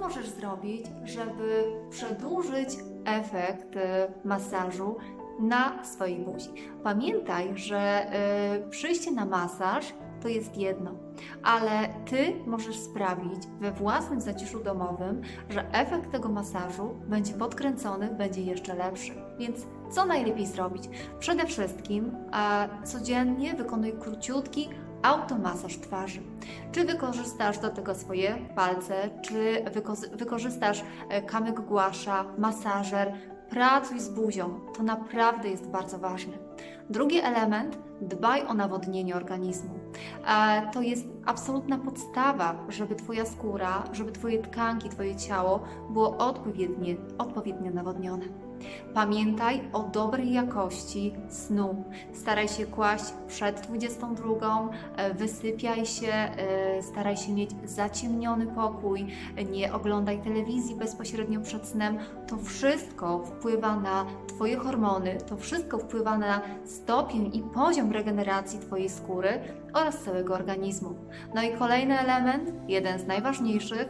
możesz zrobić, żeby przedłużyć efekt e, masażu na swojej buzi? Pamiętaj, że e, przyjście na masaż to jest jedno, ale Ty możesz sprawić we własnym zaciszu domowym, że efekt tego masażu będzie podkręcony, będzie jeszcze lepszy. Więc co najlepiej zrobić? Przede wszystkim codziennie wykonuj króciutki automasaż twarzy. Czy wykorzystasz do tego swoje palce, czy wyko- wykorzystasz e, kamyk głasza, masażer, pracuj z buzią. To naprawdę jest bardzo ważne. Drugi element, dbaj o nawodnienie organizmu. To jest absolutna podstawa, żeby Twoja skóra, żeby Twoje tkanki, Twoje ciało było odpowiednio, odpowiednio nawodnione. Pamiętaj o dobrej jakości snu. Staraj się kłaść przed 22, e, wysypiaj się, e, staraj się mieć zaciemniony pokój, nie oglądaj telewizji bezpośrednio przed snem. To wszystko wpływa na Twoje hormony, to wszystko wpływa na stopień i poziom regeneracji Twojej skóry oraz całego organizmu. No i kolejny element, jeden z najważniejszych,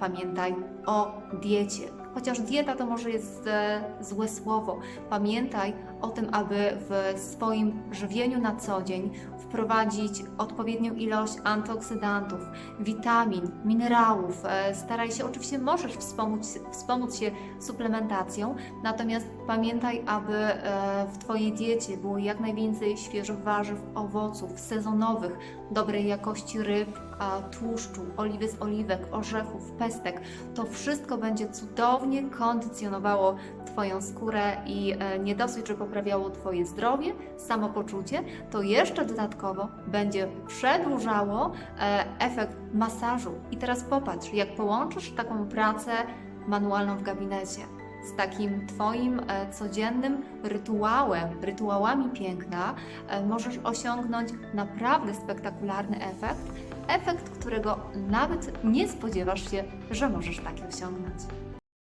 pamiętaj o diecie. Chociaż dieta to może jest e, złe słowo, pamiętaj o tym, aby w swoim żywieniu na co dzień wprowadzić odpowiednią ilość antyoksydantów, witamin, minerałów. E, Staraj się, oczywiście możesz wspomóc, wspomóc się suplementacją, natomiast pamiętaj, aby e, w Twojej diecie było jak najwięcej świeżych warzyw, owoców, sezonowych, dobrej jakości ryb, tłuszczu, oliwy z oliwek, orzechów, pestek. To wszystko będzie cudownie kondycjonowało Twoją skórę i e, nie dosyć, że poprawiało Twoje zdrowie, samopoczucie, to jeszcze dodatkowo będzie przedłużało e, efekt masażu. I teraz popatrz, jak połączysz taką pracę manualną w gabinecie z takim Twoim e, codziennym rytuałem, rytuałami piękna, e, możesz osiągnąć naprawdę spektakularny efekt, efekt, którego nawet nie spodziewasz się, że możesz taki osiągnąć.